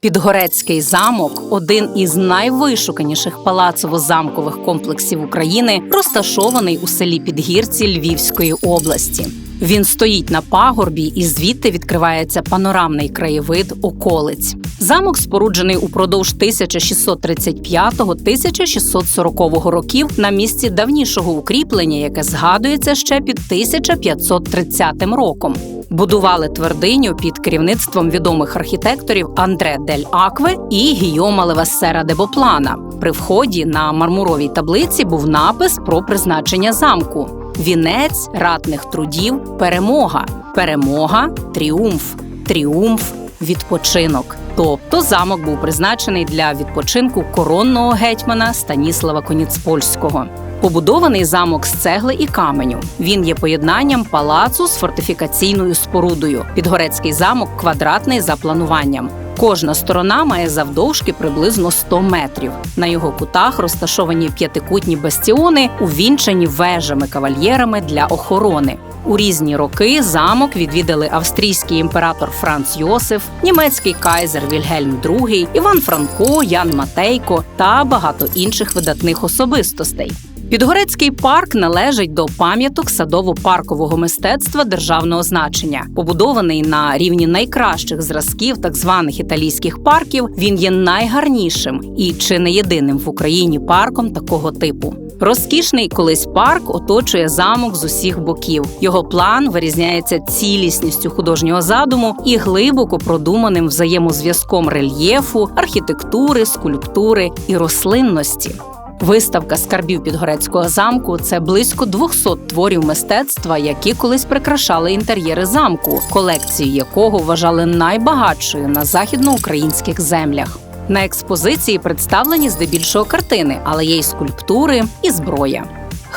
Підгорецький замок один із найвишуканіших палацово-замкових комплексів України, розташований у селі Підгірці Львівської області. Він стоїть на пагорбі, і звідти відкривається панорамний краєвид околиць. Замок споруджений упродовж 1635-1640 років на місці давнішого укріплення, яке згадується ще під 1530 роком. Будували твердиню під керівництвом відомих архітекторів Андре Дель Акве і Гійома Левасера де Боплана. При вході на мармуровій таблиці був напис про призначення замку: вінець ратних трудів, перемога, перемога, тріумф, тріумф, відпочинок. Тобто замок був призначений для відпочинку коронного гетьмана Станіслава Коніцпольського. Побудований замок з цегли і каменю. Він є поєднанням палацу з фортифікаційною спорудою. Підгорецький замок квадратний за плануванням. Кожна сторона має завдовжки приблизно 100 метрів. На його кутах розташовані п'ятикутні бастіони, увінчані вежами-кавальєрами для охорони. У різні роки замок відвідали австрійський імператор Франц Йосиф, німецький кайзер Вільгельм II, Іван Франко, Ян Матейко та багато інших видатних особистостей. Підгорецький парк належить до пам'яток садово-паркового мистецтва державного значення. Побудований на рівні найкращих зразків так званих італійських парків. Він є найгарнішим і чи не єдиним в Україні парком такого типу. Розкішний колись парк оточує замок з усіх боків. Його план вирізняється цілісністю художнього задуму і глибоко продуманим взаємозв'язком рельєфу, архітектури, скульптури і рослинності. Виставка скарбів Підгорецького замку це близько 200 творів мистецтва, які колись прикрашали інтер'єри замку, колекцію якого вважали найбагатшою на західноукраїнських землях. На експозиції представлені здебільшого картини, але є й скульптури і зброя.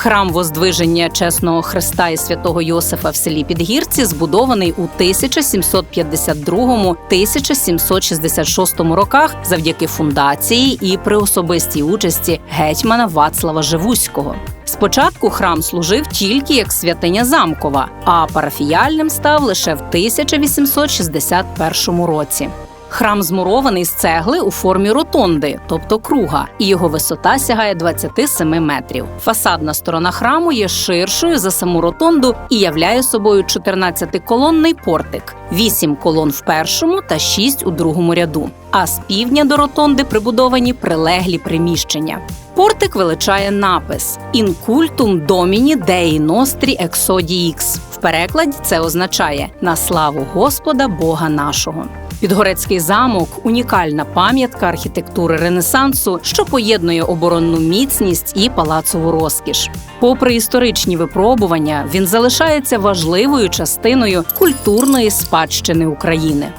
Храм Воздвиження Чесного Христа і святого Йосифа в селі Підгірці збудований у 1752-1766 роках завдяки фундації і при особистій участі гетьмана Вацлава Живуського. Спочатку храм служив тільки як святиня замкова, а парафіяльним став лише в 1861 році. Храм змурований з цегли у формі ротонди, тобто круга, і його висота сягає 27 метрів. Фасадна сторона храму є ширшою за саму ротонду і являє собою 14-колонний портик, 8 колон в першому та 6 у другому ряду. А з півдня до ротонди прибудовані прилеглі приміщення. Портик величає напис «In cultum domini Dei nostri exodii В перекладі це означає на славу Господа Бога нашого. Підгорецький замок унікальна пам'ятка архітектури Ренесансу, що поєднує оборонну міцність і палацову розкіш. Попри історичні випробування, він залишається важливою частиною культурної спадщини України.